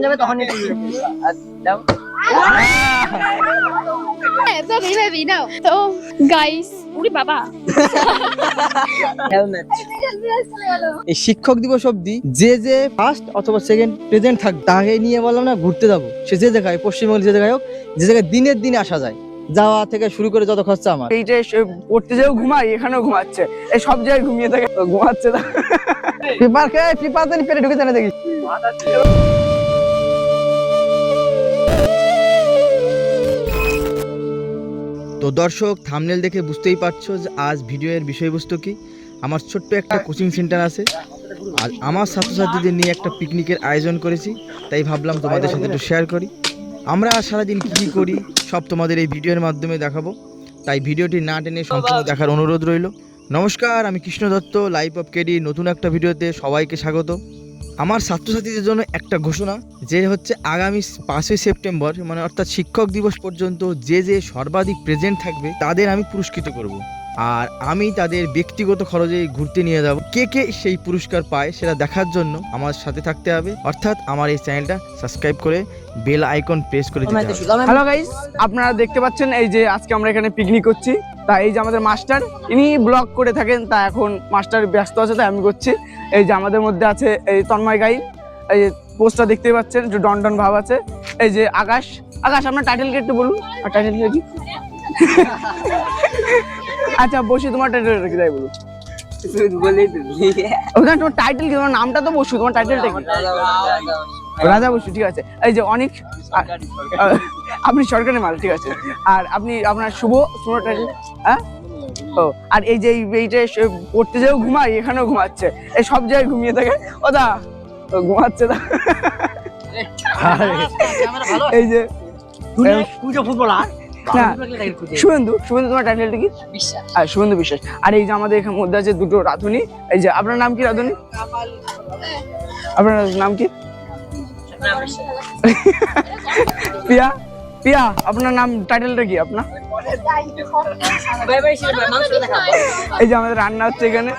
যাবে তখন তো গাইস বাবা। এই শিক্ষক দিবস অবধি যে যে ফার্স্ট অথবা সেকেন্ড প্রেজেন্ট থাক তাকে নিয়ে বললাম না ঘুরতে যাব। সে যে জায়গায় পশ্চিমবঙ্গের যে জায়গায় হোক যে জায়গায় দিনের দিনে আসা যায়। যাওয়া থেকে শুরু করে যত খরচা আমার। এইটা এসে পড়তে যেও ঘুমাই এখানেও ঘুমাচ্ছে। এই সব জায়গায় ঘুমিয়ে থাকে ঘুমাচ্ছে না। পেপার খেয়ে পেপার তো পেটে ঢুকে জানে দেখি। তো দর্শক থামনেল দেখে বুঝতেই পারছ যে আজ ভিডিওর বিষয়বস্তু কি। আমার ছোট্ট একটা কোচিং সেন্টার আছে। আর আমার ছাত্রছাত্রীদের নিয়ে একটা পিকনিকের আয়োজন করেছি। তাই ভাবলাম তোমাদের সাথে একটু শেয়ার করি। আমরা আর সারাদিন কী কী করি সব তোমাদের এই ভিডিওর মাধ্যমে দেখাবো। তাই ভিডিওটি না টেনে সম্পূর্ণ দেখার অনুরোধ রইল। নমস্কার আমি Krishna Dutta live of KD নতুন একটা ভিডিওতে সবাইকে স্বাগত। আমার ছাত্রছাত্রীদের জন্য একটা ঘোষণা, যে হচ্ছে আগামী পাঁচই সেপ্টেম্বর মানে অর্থাৎ শিক্ষক দিবস পর্যন্ত যে যে সর্বাধিক প্রেজেন্ট থাকবে, তাদের আমি পুরস্কৃত করব। আর আমি তাদের ব্যক্তিগত খরচে ঘুরতে নিয়ে যাব। কে কে সেই পুরস্কার পায় সেটা দেখার জন্য আমার সাথে থাকতে হবে। অর্থাৎ আমার এই চ্যানেলটা সাবস্ক্রাইব করে বেল আইকন প্রেস করে দিতে হবে। হ্যালো গাইস আপনারা দেখতে পাচ্ছেন এই যে আজকে আমরা এখানে পিকনিক করছি। তা এই যে আমাদের মাস্টার ইনি ব্লগ করে থাকেন তা এখন মাস্টার ব্যস্ত আছে তাই আমি করছি। এই যে আমাদের মধ্যে আছে এই তন্ময় গাই এই যে পোস্টটা দেখতে পাচ্ছেন একটু ডন ডন ভাব আছে। এই যে আকাশ আকাশ আপনার টাইটেলকে একটু বলুন। আর টাইটেল কি? আচ্ছা বসি তোমার টাইটেলটা কি তাই দিবি ওখানে তোমার টাইটেল কি? তোমার নামটা তো বসু তোমার টাইটেলটা কি? রাজা বসু ঠিক আছে। এই যে অনেক আপনি সরকারি মাল ঠিক আছে। আর আপনি আপনার শুভ শুভ টাইটেল হ্যাঁ? ও আর এই যে এই- এইটা পড়তে যেও ঘুমাই এখানেও ঘুমাচ্ছে। এই সব জায়গায় ঘুমিয়ে থাকে। ও দা ঘুমাচ্ছে না এই যে পুজো ফুটবলার না শুভেন্দু শুভেন্দু তোমার টাইটেলটা কি? বিশ্বাস। আর শুভেন্দু বিশ্বাস। আর এই যে আমাদের এখানে মধ্যে আছে দুটো রাধুনি এই যে আপনার নাম কি রাধুনি? আপনার নাম কি? পিয়া পিয়া আপনার নাম টাইটেলটা কি আপনার? এই যে আমাদের রান্না হচ্ছে এখানে।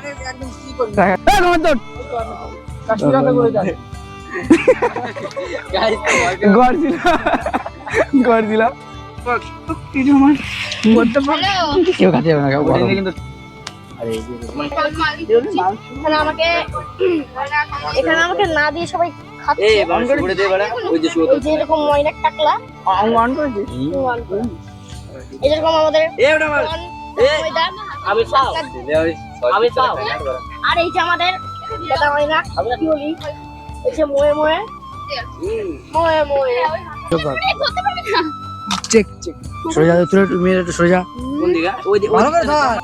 গড় দিলাম গড় আমার কেউ কাছে যাবে না কেউ কিন্তু এখানে আমাকে এখানে আমাকে না দিয়ে সবাই খাচ্ছে এই বাবা শুয়ে দে বড়া ওই যে শুয়ে এই যে এরকম ময়নাক টাকলা যেরকম আমাদের আর এই যে আমাদের দাদা ময়নাক কি বলি এই যে মোয়ে মোয়ে মোয়ে মোয়ে ধরতে পারবে না। চেক চেক সরে যা তুই একটু কোন দিকে? ওই দিকে ভালো করে ধর।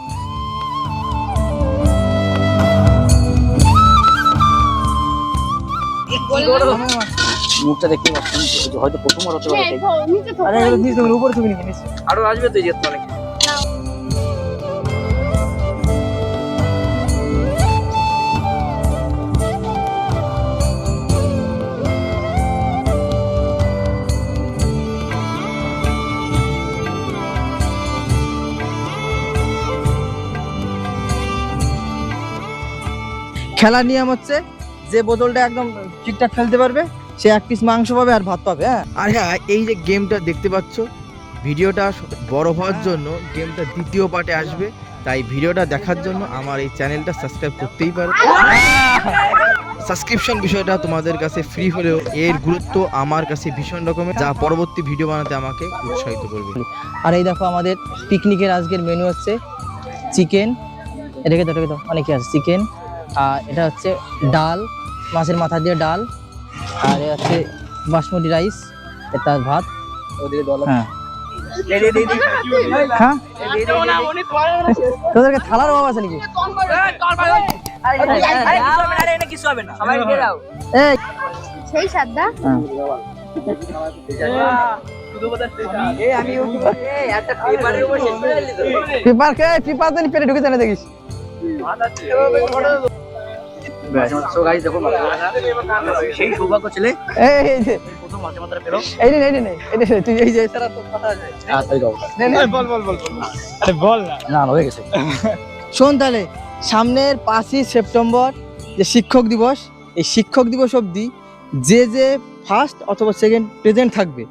মুখটা দেখতে পাচ্ছি হয়তো প্রথম হতে পারে হ্যাঁ, নিচে আরে নিচ উপরে তুমি নিয়ে আরও আসবে তো যেত খেলার নিয়ম হচ্ছে যে বোতলটা একদম ঠিকঠাক খেলতে পারবে সে এক পিস মাংস পাবে আর ভাত পাবে হ্যাঁ। আর হ্যাঁ এই যে গেমটা দেখতে পাচ্ছ ভিডিওটা বড় হওয়ার জন্য গেমটা দ্বিতীয় পার্টে আসবে তাই ভিডিওটা দেখার জন্য আমার এই চ্যানেলটা সাবস্ক্রাইব করতেই পারো। সাবস্ক্রিপশন বিষয়টা তোমাদের কাছে ফ্রি হলেও এর গুরুত্ব আমার কাছে ভীষণ রকমের যা পরবর্তী ভিডিও বানাতে আমাকে উৎসাহিত করবে। আর এই দেখো আমাদের পিকনিকের আজকের মেনু হচ্ছে চিকেন এটাকে তো অনেকে আছে চিকেন এটা হচ্ছে ডাল মাছের মাথা দিয়ে ডাল। আর এ হচ্ছে বাসমতি রাইস এটা ভাত। হ্যাঁ। হ্যাঁ? তোদেরকে থালার অভাব আছে নাকি? সেই সাদা। আমি একটা পেপারের উপর শেষ করে দিলি তো পেপার খেয়ে পেপার তো পেটে ঢুকে জানে দেখিস। সো গাইস দেখো সেই সৌভাগ্য ছেলে। এই এই যে প্রথম মাঝে মাত্রা পেল এই নে এই নে এই নে তুই এই যে সারা তোর কথা আছে। হ্যাঁ তাই দাও নে, নে। না। হয়ে গেছে। শোন তাহলে সামনের পাঁচই সেপ্টেম্বর যে শিক্ষক দিবস এই শিক্ষক দিবস অবধি যে যে ফার্স্ট অথবা সেকেন্ড প্রেজেন্ট থাকবে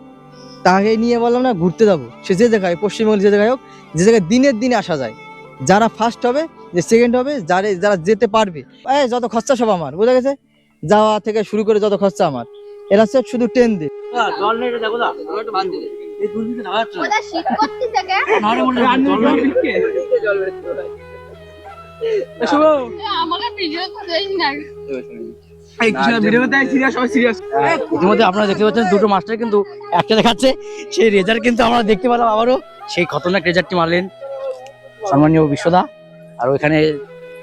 তাকে নিয়ে বললাম না ঘুরতে যাব। সে যে জায়গায় পশ্চিমবঙ্গের যে জায়গায় হোক যে জায়গায় দিনের দিনে আসা যায়। যারা ফার্স্ট হবে যে সেকেন্ড হবে যারা যারা যেতে পারবে। এই যত খরচা সব আমার বোঝা গেছে? যাওয়া থেকে শুরু করে যত খরচা আমার। এরা হচ্ছে শুধু ট্রেন দিয়ে। একটু মনে হয় ইতিমধ্যে আপনারা দেখতে পাচ্ছেন দুটো মাস্টার কিন্তু একসাথে খাচ্ছে। সেই রেজাল্ট কিন্তু আমরা দেখতে পেলাম আবারও। সেই খতরনাক রেজাল্টটি মারলেন। সম্মানীয় বিশ্বদা আর ওইখানে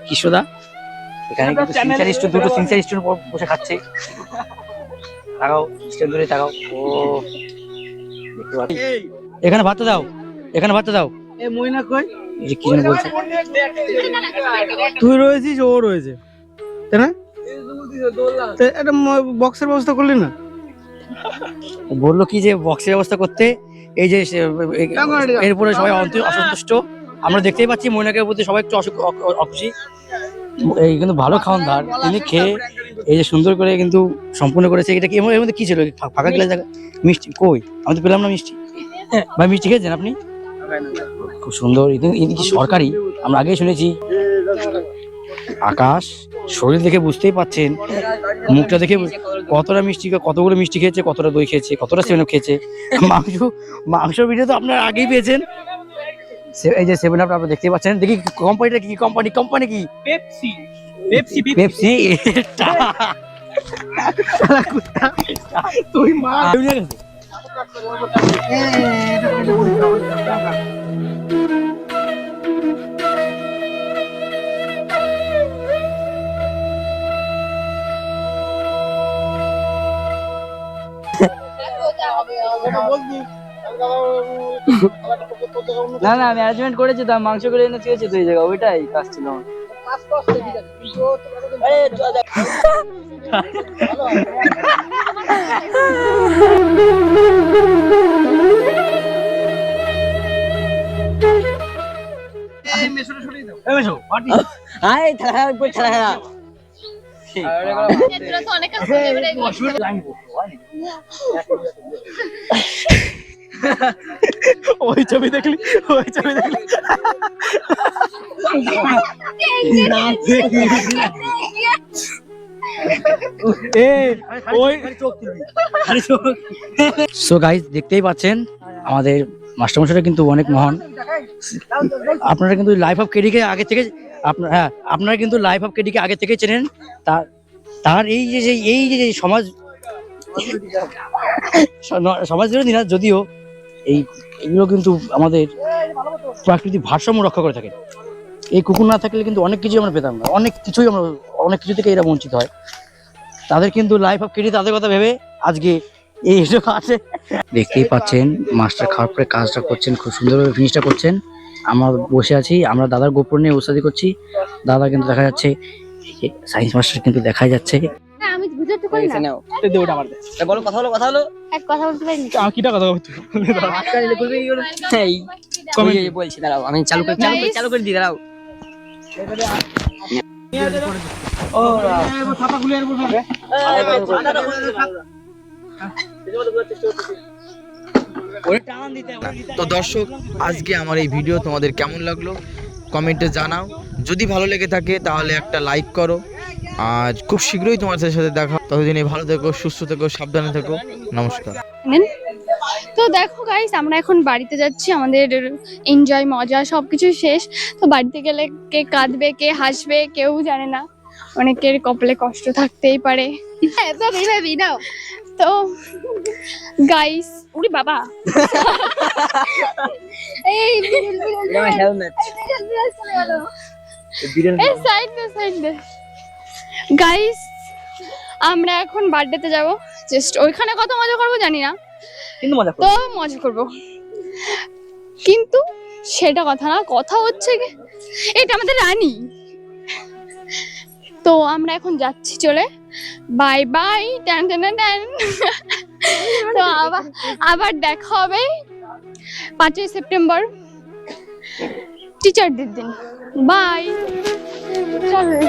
কিশোদা। এখানে কিন্তু সিনসার স্টুডেন্ট দুটো সিনসার স্টুডেন্ট বসে খাচ্ছে। তাকাও ধরে তাকাও। ও এখানে ভাতটা দাও এখানে ভাতটা দাও। এই মইনা কই? যে কি বলছে। তুই রয়েছিস ও রয়েছে। তাই না? একটা বক্সের ব্যবস্থা করলি না? বলল কি যে বক্সের ব্যবস্থা করতে এই যে এরপরে সবাই অসন্তুষ্ট। আমরা দেখতেই পাচ্ছি মহিলাকে প্রতি সবাই একটু অখুশি। এই কিন্তু ভালো খাওয়ান ধার তিনি খেয়ে এই যে সুন্দর করে কিন্তু সম্পূর্ণ করেছে। এটা কি এর মধ্যে- কি ছিল? ফাঁকা গেলে মিষ্টি কই? আমি তো পেলাম না মিষ্টি। ভাই মিষ্টি খেয়েছেন আপনি? খুব সুন্দর। ইনি- কি সরকারি? আমরা আগেই শুনেছি। আকাশ শরীর দেখে বুঝতেই পাচ্ছেন। মুখটা দেখে কতটা মিষ্টি কতগুলো মিষ্টি খেয়েছে কতটা দই খেয়েছে কতটা সেভেন খেয়েছে। মাংস মাংস ভিডিও তো আপনারা আগেই পেয়েছেন। এই যে সেভেন আপ আপনারা দেখতেই পাচ্ছেন। দেখি কোম্পানিটা কি কোম্পানি কোম্পানি কি? পেপসি পেপসি পেপসি তুই মা। না না আমি অ্যারেঞ্জমেন্ট করেছি তো মাংস করে এনে দিয়েছি তো এই জায়গা ওইটাই কাজ ছিল আমার। আয় অনেক ওই ছবি দেখলি? ওই ছবি দেখলি? সো গাইস দেখতেই পাচ্ছেন আমাদের মাস্টারমশাইটা কিন্তু অনেক মহান। আপনারা কিন্তু লাইফ অফ কেডিকে আগে থেকে আপনার হ্যাঁ আপনারা কিন্তু লাইফ অফ কেডিকে আগে থেকে চেনেন। তার তার এই যে যে- এই যে যে সমাজ সমাজ বিরোধী না যদিও এই এগুলো কিন্তু আমাদের প্রাকৃতিক ভারসাম্য রক্ষা করে থাকে। এই কুকুর না থাকলে কিন্তু অনেক কিছুই আমরা পেতাম না। অনেক কিছুই আমরা, অনেক কিছু থেকে এরা বঞ্চিত হয়। তাদের কিন্তু লাইফ অফ কেডি তাদের কথা ভেবে আজকে এই আছে। দেখতেই পাচ্ছেন, মাস্টার খাওয়ার পরে কাজটা করছেন, খুব সুন্দরভাবে ফিনিশটা করছেন। আমরা বসে আছি, আমরা দাদার গোপন নিয়ে ওস্তাদি করছি। দাদা কিন্তু দেখা যাচ্ছে সায়েন্স মাস্টার কিন্তু দেখা যাচ্ছে। আমি বুঝতে পারি না। দে ওটা আমার দে। বলো কথা হলো কথা হলো? এক কথা বলতে পারি না। আমি কিটা কথা বলছি কমেন্ট বলছি দাঁড়াও আমি চালু করে চালু করে চালু করে দিই দাঁড়াও। খুলে আর বলবে তো দর্শক আজকে আমার এই ভিডিও তোমাদের কেমন লাগল? কমেন্টে জানাও। যদি ভালো লেগে থাকে তাহলে একটা লাইক করো। আর খুব শীঘ্রই তোমাদের সাথে দেখা ততদিনে ভালো থেকো সুস্থ থেকো সাবধানে থেকো নমস্কার তো দেখো গাইস আমরা এখন বাড়িতে যাচ্ছি আমাদের এনজয় মজা সবকিছু শেষ তো বাড়িতে গেলে কে কাঁদবে কে হাসবে কেউ জানে না অনেকের কপালে কষ্ট থাকতেই পারে হ্যাঁ, তো নাও তো গাইস উড়ি বাবা এই সাইড দে সাইড দে গাইস আমরা এখন বার্থডেতে যাব। জাস্ট ওইখানে কত মজা করব জানি না। কিন্তু মজা তো মজা করব। কিন্তু সেটা কথা না কথা হচ্ছে কি এটা আমাদের রানী। তো আমরা এখন যাচ্ছি চলে। বাই বাই ট্যান ট্যান ট্যান তো আবার আবার দেখা হবে পাঁচই সেপ্টেম্বর টিচারদের দিন। বাই চলো